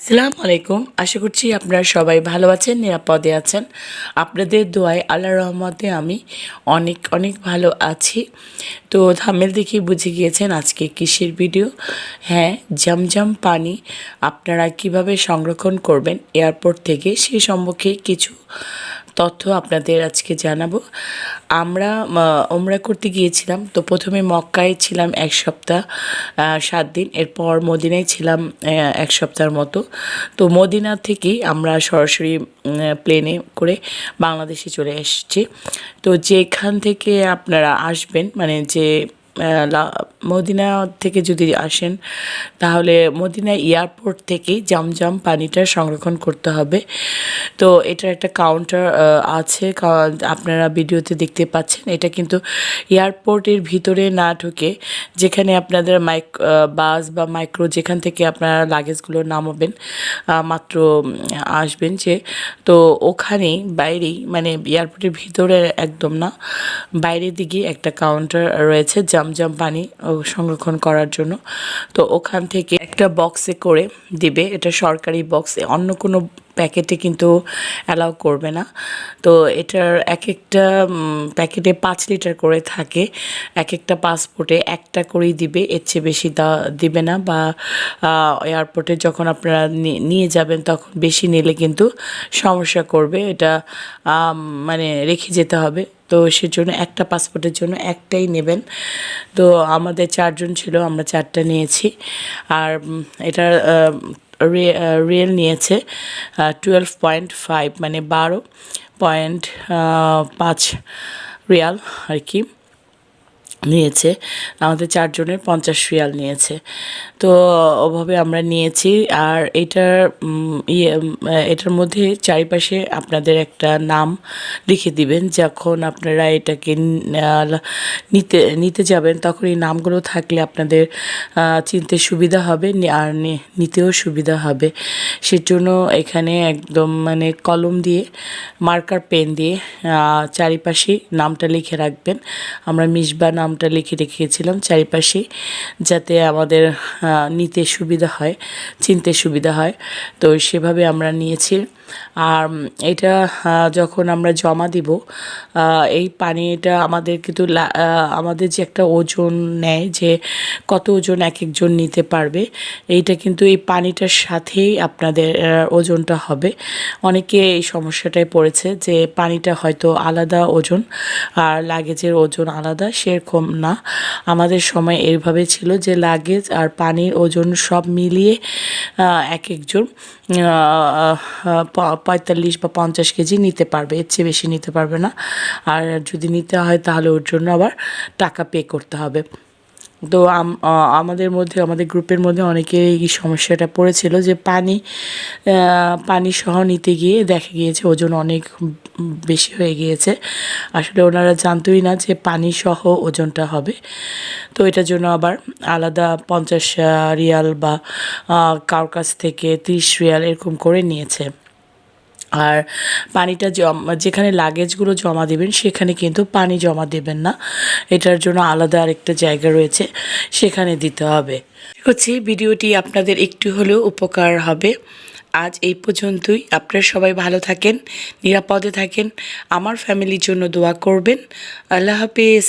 আসসালামু আলাইকুম। আশা করছি আপনারা সবাই ভালো আছেন, নিরাপদে আছেন। আপনাদের দোয়ায় আল্লাহ রহমতে আমি অনেক অনেক ভালো আছি। তো থামেল দেখে বুঝে গিয়েছেন আজকে কৃষির ভিডিও? হ্যাঁ জমজম পানি আপনারা কীভাবে সংরক্ষণ করবেন এয়ারপোর্ট থেকে সে সম্পর্কে কিছু তথ্য আপনাদের আজকে জানাব। আমরা ওমরা করতে গিয়েছিলাম, তো প্রথমে মক্কায় ছিলাম এক সপ্তাহ সাত দিন, এরপর মদিনায় ছিলাম এক সপ্তাহের মতো। তো মদিনা থেকেই আমরা সরাসরি প্লেনে করে বাংলাদেশে চলে এসেছি। তো যেখান থেকে আপনারা আসবেন মানে যে মদিনা থেকে যদি আসেন, তাহলে মদিনা এয়ারপোর্ট থেকেই জমজম পানিটা সংরক্ষণ করতে হবে। তো এটার একটা কাউন্টার আছে। আপনারা ভিডিওতে দেখতে পাচ্ছেন। এটা কিন্তু এয়ারপোর্টের ভিতরে না ঢুকে যেখানে আপনাদের মাইক বাস বা মাইক্রো যেখান থেকে আপনারা লাগেজগুলো নামাবেন মাত্র আসবেন যে। তো ওখানেই বাইরেই মানে এয়ারপোর্টের ভিতরে একদম না, বাইরের দিকে একটা কাউন্টার রয়েছে জমজম পানি সংরক্ষণ করার জন্য। তো ওখান থেকে একটা বক্সে করে দিবে। এটা সরকারি বক্সে অন্য কোনো প্যাকেটে কিন্তু অ্যালাউ করবে না। তো এটার এক একটা প্যাকেটে পাঁচ লিটার করে থাকে। এক একটা পাসপোর্টে একটা করেই দিবে। এর চেয়ে বেশি দিবে না বা এয়ারপোর্টে যখন আপনারা নিয়ে যাবেন তখন বেশি নিলে কিন্তু সমস্যা করবে। এটা মানে রেখে যেতে হবে। তো সেজন্য একটা পাসপোর্টের জন্য একটাই নেবেন। তো আমাদের চারজন ছিল, আমরা চারটা নিয়েছি। আর এটা রিয়েল নিয়েছে টুয়েলভ পয়েন্ট ফাইভ মানে বারো পয়েন্ট পাঁচ রিয়াল আর কি। নিয়েছে। আমাদের চারজনের পঞ্চাশ রিয়াল নিয়েছে। তো ওভাবে আমরা নিয়েছি। আর এটার ইয়ে এটার মধ্যে চারিপাশে আপনাদের একটা নাম লিখে দিবেন। যখন আপনারা এটাকে নিতে নিতে যাবেন, তখন এই নামগুলো থাকলে আপনাদের চিনতে সুবিধা হবে আর নিতেও সুবিধা হবে। সেজন্য এখানে একদম মানে কলম দিয়ে, মার্কার পেন দিয়ে চারিপাশে নামটা লিখে রাখবেন। আমরা মিসবা নামটা লিখে রেখেছিলাম চারিপাশে যাতে আমাদের নিতে সুবিধা হয়, চিনতে সুবিধা হয়। তো সেভাবে আমরা নিয়েছি। আর এটা যখন আমরা জমা দিব এই পানিটা আমাদের কিন্তু আমাদের যে একটা ওজন নেয়, যে কত ওজন এক একজন নিতে পারবে, এইটা কিন্তু এই পানিটার সাথেই আপনাদের ওজনটা হবে। অনেকে এই সমস্যাটায় পড়েছে যে পানিটা হয়তো আলাদা ওজন, আর লাগেজের ওজন আলাদা, সেরকম না। আমাদের সময় এইভাবে ছিল যে লাগেজ আর পানির ওজন সব মিলিয়ে এক একজন পঁয়তাল্লিশ বা পঞ্চাশ কেজি নিতে পারবে। এর চেয়ে বেশি নিতে পারবে না। আর যদি নিতে হয় তাহলে ওর জন্য আবার টাকা পে করতে হবে। তো আমাদের মধ্যে, আমাদের গ্রুপের মধ্যে অনেকে এই সমস্যাটা পড়েছিল যে পানি পানি সহ নিতে গিয়ে দেখা গিয়েছে ওজন অনেক বেশি হয়ে গিয়েছে। আসলে ওনারা জানতোই না যে পানি সহ ওজনটা হবে। তো এটার জন্য আবার আলাদা পঞ্চাশ রিয়াল বা কারোর কাছ থেকে ত্রিশ রিয়াল এরকম করে নিয়েছে। আর পানিটা যেখানে লাগেজগুলো জমা দেবেন, সেখানে কিন্তু পানি জমা দেবেন না। এটার জন্য আলাদা আরেকটা জায়গা রয়েছে, সেখানে দিতে হবে। হচ্ছে ভিডিওটি আপনাদের একটু হলেও উপকার হবে। আজ এই পর্যন্তই। আপনারা সবাই ভালো থাকেন, নিরাপদে থাকেন। আমার ফ্যামিলির জন্য দোয়া করবেন। আল্লাহ হাফিজ।